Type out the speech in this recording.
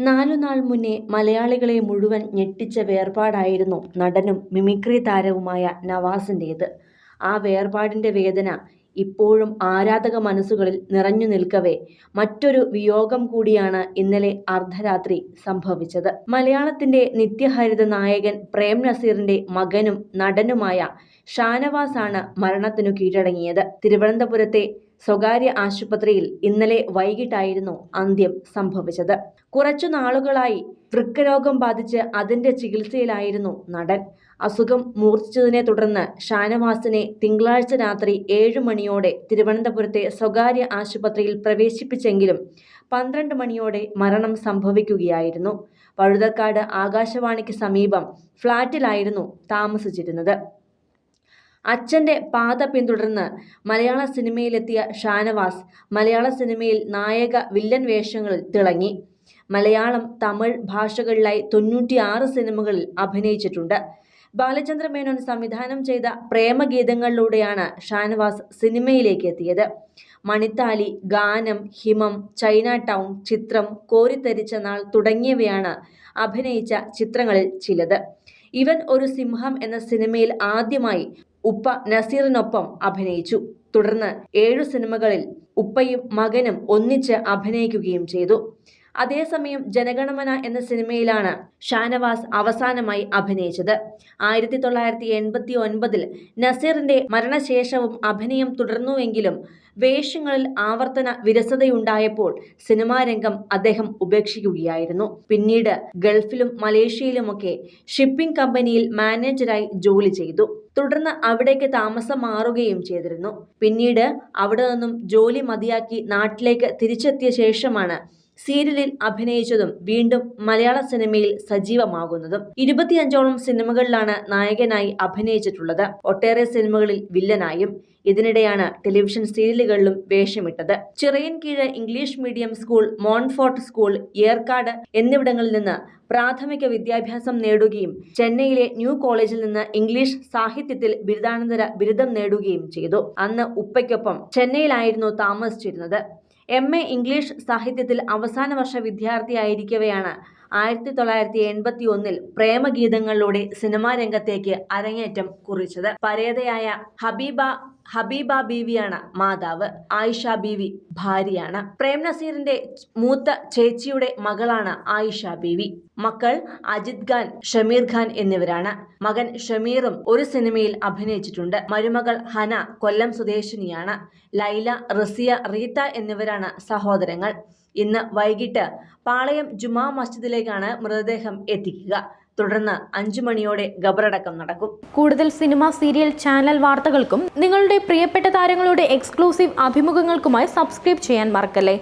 നാലു നാൾ മുന്നേ മലയാളികളെ മുഴുവൻ ഞെട്ടിച്ച വേർപാടായിരുന്നു നടനും മിമിക്രി താരവുമായ നവാസിന്റേത് ആ വേർപാടിന്റെ വേദന ഇപ്പോഴും ആരാധക മനസ്സുകളിൽ നിറഞ്ഞു നിൽക്കവേ. മറ്റൊരു വിയോഗം കൂടിയാണ് ഇന്നലെ അർദ്ധരാത്രി സംഭവിച്ചത്. മലയാളത്തിന്റെ നിത്യഹരിത നായകൻ പ്രേം നസീറിന്റെ മകനും നടനുമായ ഷാനവാസാണ് മരണത്തിനു കീഴടങ്ങിയത്. തിരുവനന്തപുരത്തെ സ്വകാര്യ ആശുപത്രിയിൽ ഇന്നലെ വൈകിട്ടായിരുന്നു അന്ത്യം സംഭവിച്ചത്. കുറച്ചു നാളുകളായി വൃക്കരോഗം ബാധിച്ച് അതിന്റെ ചികിത്സയിലായിരുന്നു നടൻ. അസുഖം മൂർച്ഛിച്ചതിനെ തുടർന്ന് ഷാനവാസിനെ തിങ്കളാഴ്ച രാത്രി ഏഴു മണിയോടെ തിരുവനന്തപുരത്തെ സ്വകാര്യ ആശുപത്രിയിൽ പ്രവേശിപ്പിച്ചെങ്കിലും പന്ത്രണ്ട് മണിയോടെ മരണം സംഭവിക്കുകയായിരുന്നു. പഴുതക്കാട് ആകാശവാണിക്ക് സമീപം ഫ്ളാറ്റിലായിരുന്നു താമസിച്ചിരുന്നത്. അച്ഛന്റെ പാത പിന്തുടർന്ന് മലയാള സിനിമയിലെത്തിയ ഷാനവാസ് മലയാള സിനിമയിൽ നായക വില്ലൻ വേഷങ്ങളിൽ തിളങ്ങി. മലയാളം തമിഴ് ഭാഷകളിലായി തൊണ്ണൂറ്റിയാറ് സിനിമകളിൽ അഭിനയിച്ചിട്ടുണ്ട്. ബാലചന്ദ്ര മേനോൻ സംവിധാനം ചെയ്ത പ്രേമഗീതങ്ങളിലൂടെയാണ് ഷാനവാസ് സിനിമയിലേക്ക് എത്തിയത്. മണിത്താലി ഗാനം ഹിമം ചൈന ടൗൺ ചിത്രം കോരിത്തരിച്ച നാൾ തുടങ്ങിയവയാണ് അഭിനയിച്ച ചിത്രങ്ങളിൽ ചിലത്. ഇവൻ ഒരു സിംഹം എന്ന സിനിമയിൽ ആദ്യമായി ഉപ്പ നസീറിനൊപ്പം അഭിനയിച്ചു. തുടർന്ന് ഏഴു സിനിമകളിൽ ഉപ്പയും മകനും ഒന്നിച്ച് അഭിനയിക്കുകയും ചെയ്തു. അതേസമയം ജനഗണമന എന്ന സിനിമയിലാണ് ഷാനവാസ് അവസാനമായി അഭിനയിച്ചത്. ആയിരത്തി തൊള്ളായിരത്തി എൺപത്തി ഒൻപതിൽ നസീറിന്റെ മരണശേഷവും അഭിനയം തുടർന്നുവെങ്കിലും വേഷങ്ങളിൽ ആവർത്തന വിരസതയുണ്ടായപ്പോൾ സിനിമാ രംഗം അദ്ദേഹം ഉപേക്ഷിക്കുകയായിരുന്നു. പിന്നീട് ഗൾഫിലും മലേഷ്യയിലുമൊക്കെ ഷിപ്പിംഗ് കമ്പനിയിൽ മാനേജരായി ജോലി ചെയ്തു. തുടർന്ന് അവിടേക്ക് താമസം മാറുകയും ചെയ്തിരുന്നു. പിന്നീട് അവിടെ നിന്നും ജോലി മതിയാക്കി നാട്ടിലേക്ക് തിരിച്ചെത്തിയ ശേഷമാണ് സീരിയലിൽ അഭിനയിച്ചതും വീണ്ടും മലയാള സിനിമയിൽ സജീവമാകുന്നതും ഇരുപത്തിയഞ്ചോളം സിനിമകളിലാണ് നായകനായി അഭിനയിച്ചിട്ടുള്ളത്. ഒട്ടേറെ സിനിമകളിൽ വില്ലനായും ഇതിനിടെയാണ് ടെലിവിഷൻ സീരിയലുകളിലും വേഷമിട്ടത്. Chirayinkeezhu English medium school Montfort school Yercaud എന്നിവിടങ്ങളിൽ നിന്ന് പ്രാഥമിക വിദ്യാഭ്യാസം നേടുകയും ചെന്നൈയിലെ ന്യൂ കോളേജിൽ നിന്ന് ഇംഗ്ലീഷ് സാഹിത്യത്തിൽ ബിരുദാനന്തര ബിരുദം നേടുകയും ചെയ്തു. അന്ന് ഉപ്പയ്ക്കൊപ്പം ചെന്നൈയിലായിരുന്നു താമസിച്ചിരുന്നത്. എം എ ഇംഗ്ലീഷ് സാഹിത്യത്തിൽ അവസാന വർഷ വിദ്യാർത്ഥിയായിരിക്കവെയാണ്. ആയിരത്തി തൊള്ളായിരത്തി എൺപത്തി ഒന്നിൽ പ്രേമഗീതങ്ങളിലൂടെ സിനിമാ രംഗത്തേക്ക് അരങ്ങേറ്റം കുറിച്ചത്. പരേതയായ ഹബീബ ഹബീബ ബീവിയാണ് മാതാവ്. ആയിഷ ബീവി ഭാര്യയാണ്. പ്രേം നസീറിന്റെ മൂത്ത ചേച്ചിയുടെ മകളാണ് ആയിഷ ബീവി. മക്കൾ അജിത് ഖാൻ ഷമീർ ഖാൻ എന്നിവരാണ്. മകൻ ഷമീറും ഒരു സിനിമയിൽ അഭിനയിച്ചിട്ടുണ്ട്. മരുമകൾ ഹന കൊല്ലം സ്വദേശിനിയാണ് ലൈല റസിയ റീത്ത എന്നിവരാണ് സഹോദരങ്ങൾ. ഇന്ന് വൈകിട്ട് പാളയം ജുമാ മസ്ജിദിലേക്കാണ് മൃതദേഹം എത്തിക്കുക. തുടർന്ന് അഞ്ചു മണിയോടെ ഖബറടക്കം നടക്കും. കൂടുതൽ സിനിമ സീരിയൽ ചാനൽ വാർത്തകൾക്കും നിങ്ങളുടെ പ്രിയപ്പെട്ട താരങ്ങളുടെ എക്സ്ക്ലൂസീവ് അഭിമുഖങ്ങൾക്കുമായി സബ്സ്ക്രൈബ് ചെയ്യാൻ മറക്കല്ലേ?